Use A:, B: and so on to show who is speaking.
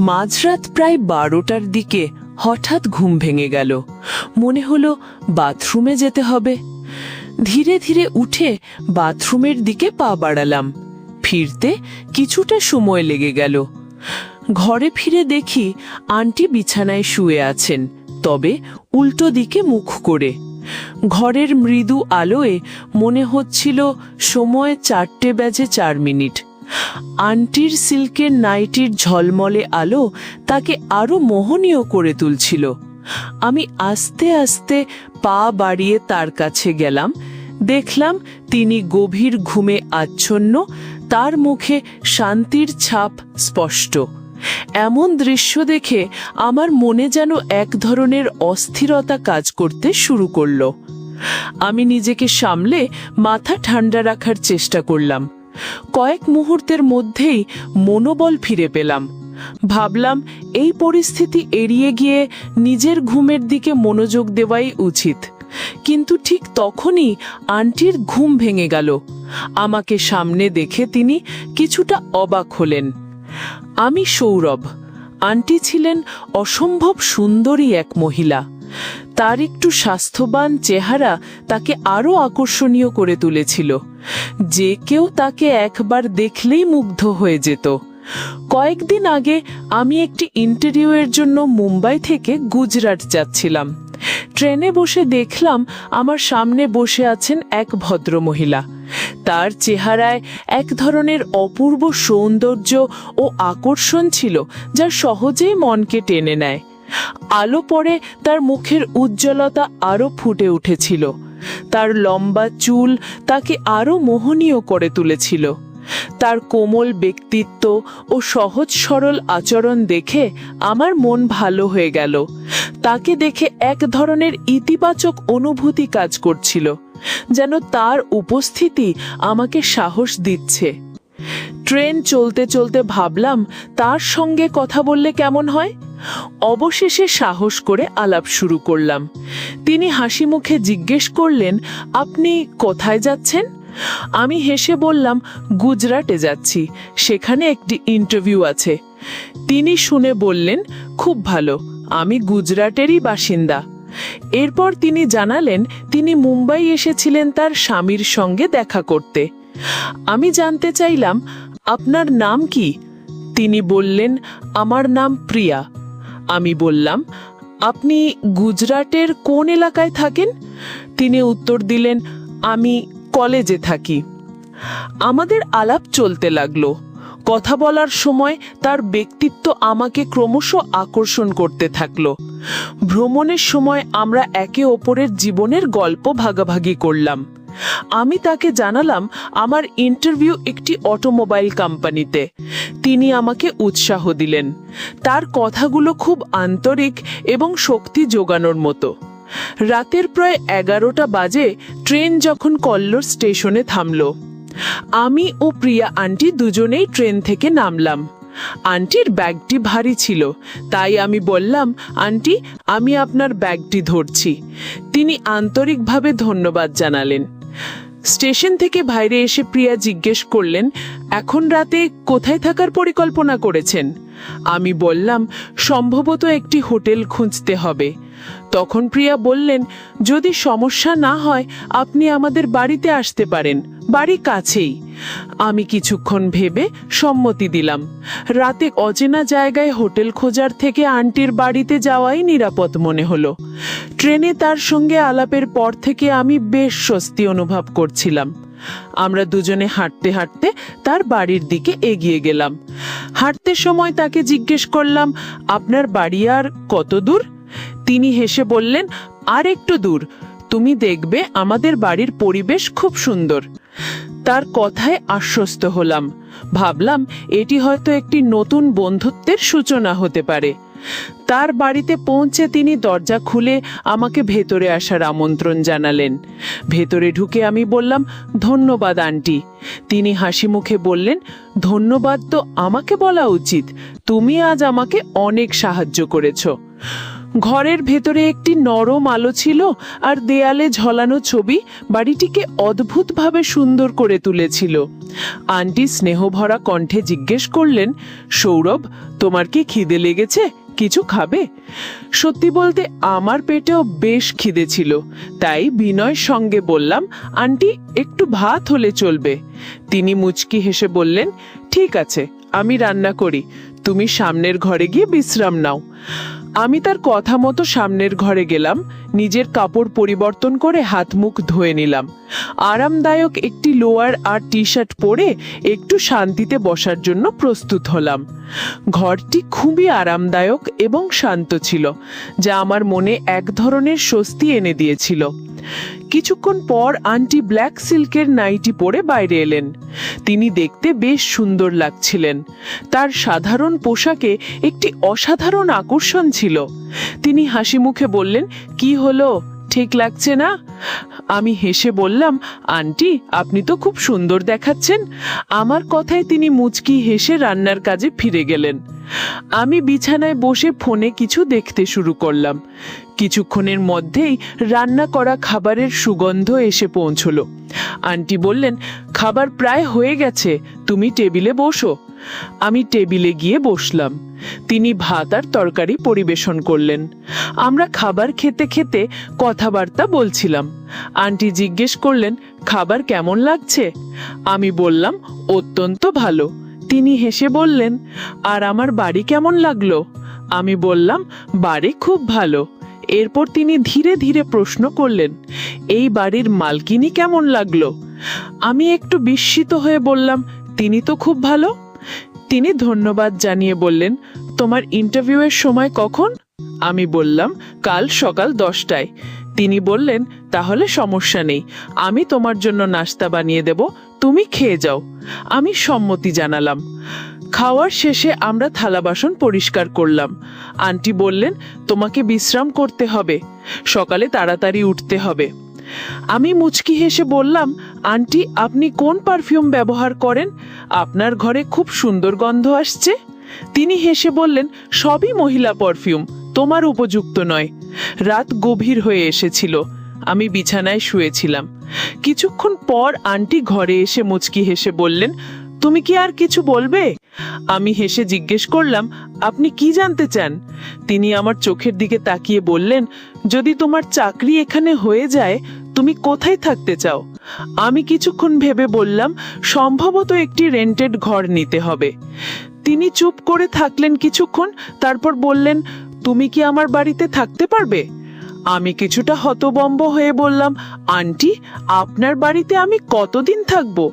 A: মাঝরাত প্রায় বারোটার দিকে হঠাৎ ঘুম ভেঙে গেল। মনে হলো বাথরুমে যেতে হবে। ধীরে ধীরে উঠে বাথরুমের দিকে পা বাড়ালাম। ফিরতে কিছুটা সময় লেগে গেল। ঘরে ফিরে দেখি আন্টি বিছানায় শুয়ে আছেন, তবে উল্টো দিকে মুখ করে। ঘরের মৃদু আলোয় মনে হচ্ছিল সময় চারটে বেজে চার মিনিট। আন্টির সিল্কের নাইটির ঝলমলে আলো তাকে আরও মোহনীয় করে তুলছিল। আমি আস্তে আস্তে পা বাড়িয়ে তার কাছে গেলাম। দেখলাম তিনি গভীর ঘুমে আচ্ছন্ন, তার মুখে শান্তির ছাপ স্পষ্ট। এমন দৃশ্য দেখে আমার মনে যেন এক ধরনের অস্থিরতা কাজ করতে শুরু করল। আমি নিজেকে সামলে মাথা ঠান্ডা রাখার চেষ্টা করলাম। কয়েক মুহূর্তের মধ্যেই মনোবল ফিরে পেলাম। ভাবলাম, এই পরিস্থিতি এড়িয়ে গিয়ে নিজের ঘুমের দিকে মনোযোগ দেওয়াই উচিত। কিন্তু ঠিক তখনই আন্টির ঘুম ভেঙে গেল। আমাকে সামনে দেখে তিনি কিছুটা অবাক হলেন। আমি সৌরভ। আন্টি ছিলেন অসম্ভব সুন্দরী এক মহিলা। তার একটু স্বাস্থ্যবান চেহারা তাকে আরও আকর্ষণীয় করে তুলেছিল। যে কেউ তাকে একবার দেখলেই মুগ্ধ হয়ে যেত। কয়েকদিন আগে আমি একটি ইন্টারভিউয়ের জন্য মুম্বাই থেকে গুজরাট যাচ্ছিলাম। ট্রেনে বসে দেখলাম আমার সামনে বসে আছেন এক ভদ্রমহিলা। তার চেহারায় এক ধরনের অপূর্ব সৌন্দর্য ও আকর্ষণ ছিল যা সহজেই মনকে টেনে নেয়। আলো পড়ে তার মুখের উজ্জ্বলতা আরও ফুটে উঠেছিল। তার লম্বা চুল তাকে আরও মোহনীয় করে তুলেছিল। তার কোমল ব্যক্তিত্ব ও সহজ সরল আচরণ দেখে আমার মন ভালো হয়ে গেল। তাকে দেখে এক ধরনের ইতিবাচক অনুভূতি কাজ করছিল, যেন তার উপস্থিতি আমাকে সাহস দিচ্ছে। ট্রেন চলতে চলতে ভাবলাম, তার সঙ্গে কথা বললে কেমন হয়? অবশেষে সাহস করে আলাপ শুরু করলাম। তিনি হাসি মুখে জিজ্ঞেস করলেন, আপনি কোথায় যাচ্ছেন? আমি হেসে বললাম, গুজরাটে যাচ্ছি, সেখানে একটি ইন্টারভিউ আছে। তিনি শুনে বললেন, খুব ভালো, আমি গুজরাটেরই বাসিন্দা। এরপর তিনি জানালেন, তিনি মুম্বাই এসেছিলেন তার স্বামীর সঙ্গে দেখা করতে। আমি জানতে চাইলাম, আপনার নাম কি? তিনি বললেন, আমার নাম প্রিয়া। আমি বললাম, আপনি গুজরাটের কোন এলাকায় থাকেন? তিনি উত্তর দিলেন, আমি কলেজে থাকি। আমাদের আলাপ চলতে লাগল। কথা বলার সময় তার ব্যক্তিত্ব আমাকে ক্রমশ আকর্ষণ করতে থাকল। ভ্রমণের সময় আমরা একে অপরের জীবনের গল্প ভাগাভাগি করলাম। আমি তাকে জানালাম আমার ইন্টারভিউ একটি অটোমোবাইল কোম্পানিতে। তিনি আমাকে উৎসাহ দিলেন। তার কথাগুলো খুব আন্তরিক এবং শক্তি যোগানোর মতো। রাতের প্রায় এগারোটা বাজে ট্রেন যখন কল্লোর স্টেশনে থামল। আমি ও প্রিয়া আন্টি দুজনেই ট্রেন থেকে নামলাম। আন্টির ব্যাগটি ভারী ছিল, তাই আমি বললাম, আন্টি, আমি আপনার ব্যাগটি ধরছি। তিনি আন্তরিকভাবে ধন্যবাদ জানালেন। স্টেশন থেকে বাইরে এসে প্রিয়া জিজ্ঞেস করলেন, এখন রাতে কোথায় থাকার পরিকল্পনা করেছেন? আমি বললাম, সম্ভবত একটি হোটেল খুঁজতে হবে। তখন প্রিয়া বললেন, যদি সমস্যা না হয়, আপনি আমাদের বাড়িতে আসতে পারেন। বাড়ি কাছেই। আমি কিছুক্ষণ ভেবে সম্মতি দিলাম। রাতে অচেনা জায়গায় হোটেল খোঁজার থেকে আন্টির বাড়িতে যাওয়াই নিরাপদ মনে হলো। ট্রেনে তার সঙ্গে আলাপের পর থেকে আমি বেশ স্বস্তি অনুভব করছিলাম। আমরা দুজনে হাঁটতে হাঁটতে তার বাড়ির দিকে এগিয়ে গেলাম। হাঁটতে সময় তাকে জিজ্ঞেস করলাম, আপনার বাড়ি আর কত দূর? তিনি হেসে বললেন, আর একটু দূর। তুমি দেখবে আমাদের বাড়ির পরিবেশ খুব সুন্দর। তার কথায় আশ্বস্ত হলাম। ভাবলাম এটি হয়তো একটি নতুন বন্ধুত্বের সূচনা হতে পারে। তার বাড়িতে পৌঁছে তিনি দরজা খুলে আমাকে ভেতরে আসার আমন্ত্রণ জানালেন। ভেতরে ঢুকে আমি বললাম, ধন্যবাদ, আন্টি। তিনি হাসি মুখে বললেন, ধন্যবাদ তো আমাকে বলা উচিত। তুমি আজ আমাকে অনেক সাহায্য করেছ। ঘরের ভেতরে একটি নরম আলো ছিল আর দেয়ালে ঝলানো ছবি বাড়িটিকে অদ্ভুতভাবে সুন্দর করে তুলেছিল। আন্টি স্নেহভরা কণ্ঠে জিজ্ঞেস করলেন, সৌরভ, তোমার কি খিদে লেগেছে? কিছু খাবে? সত্যি বলতে আমার পেটেও বেশ খিদে ছিল, তাই বিনয়ের সঙ্গে বললাম, আন্টি, একটু ভাত হলে চলবে। তিনি মুচকি হেসে বললেন, ঠিক আছে, আমি রান্না করি। তুমি সামনের ঘরে গিয়ে বিশ্রাম নাও। আমি তার কথা মতো সামনের ঘরে গেলাম, নিজের কাপড় পরিবর্তন করে হাত মুখ ধুয়ে নিলাম। আরামদায়ক একটি লোয়ার আর টি শার্ট পরে একটু শান্তিতে বসার জন্য প্রস্তুত হলাম। ঘরটি খুবই আরামদায়ক এবং শান্ত ছিল, যা আমার মনে এক ধরনের স্বস্তি এনে দিয়েছিল। কিছুক্ষণ পর আন্টি ব্ল্যাক সিল্কের নাইটি পরে বাইরে এলেন। তিনি দেখতে বেশ সুন্দর লাগছিলেন। তার সাধারণ পোশাকে একটি অসাধারণ আকর্ষণ ছিল। তিনি হাসি মুখে বললেন, কি হলো? ঠিক লাগছে না? আমি হেসে বললাম, আন্টি, আপনি তো খুব সুন্দর দেখাচ্ছেন। আমার কথায় তিনি মুচকি হেসে রান্নার কাজে ফিরে গেলেন। আমি বিছানায় বসে ফোনে কিছু দেখতে শুরু করলাম। কিছুক্ষণের মধ্যেই রান্না করা খাবারের সুগন্ধ এসে পৌঁছলো। আন্টি বললেন, খাবার প্রায় হয়ে গেছে, তুমি টেবিলে বসো। আমি টেবিলে গিয়ে বসলাম। তিনি ভাত আর তরকারি পরিবেশন করলেন। আমরা খাবার খেতে খেতে কথাবার্তা বলছিলাম। আন্টি জিজ্ঞেস করলেন, খাবার কেমন লাগছে? আমি বললাম, অত্যন্ত ভালো। তিনি হেসে বললেন, আর আমার বাড়ি কেমন লাগল? আমি বললাম, বাড়ি খুব ভালো। এরপর তিনি ধীরে ধীরে প্রশ্ন করলেন, এই বাড়ির মালকিনি কেমন লাগল? আমি একটু বিস্মিত হয়ে বললাম, তিনি তো খুব ভালো। তিনি ধন্যবাদ জানিয়ে বললেন, তোমার ইন্টারভিউয়ের সময় কখন? আমি বললাম, কাল সকাল দশটায়। তিনি বললেন, তাহলে সমস্যা নেই, আমি তোমার জন্য নাস্তা বানিয়ে দেব, তুমি খেয়ে যাও। আমি সম্মতি জানালাম। খাওয়ার শেষে আমরা থালা বাসন পরিষ্কার করলাম। আন্টি বললেন, তোমাকে বিশ্রাম করতে হবে, সকালে তাড়াতাড়ি উঠতে হবে। আমি মুচকি হেসে বললাম, আন্টি, আপনি কোন পারফিউম ব্যবহার করেন? আপনার ঘরে খুব সুন্দর গন্ধ আসছে। তিনি হেসে বললেন, সবই মহিলা পারফিউম, তোমার উপযুক্ত নয়। রাত গভীর হয়ে এসেছিল। আমি বিছানায় শুয়েছিলাম। কিছুক্ষণ পর আন্টি ঘরে এসে মুচকি হেসে বললেন, তুমি কি আর কিছু বলবে? আমি হেসে জিজ্ঞেস করলাম, আপনি কি জানতে চান? তিনি আমার চোখের দিকে তাকিয়ে বললেন, যদি তোমার চাকরি এখানে হয়ে যায় তুমি কোথায় থাকতে চাও? আমি কিছুক্ষণ ভেবে বললাম, সম্ভবত একটি রেন্টেড ঘর নিতে হবে। তিনি চুপ করে থাকলেন কিছুক্ষণ, তারপর বললেন, তুমি কি আমার বাড়িতে থাকতে পারবে? আমি কিছুটা হতবম্ব হয়ে বললাম, আন্টি, আপনার বাড়িতে আমি কতদিন থাকব?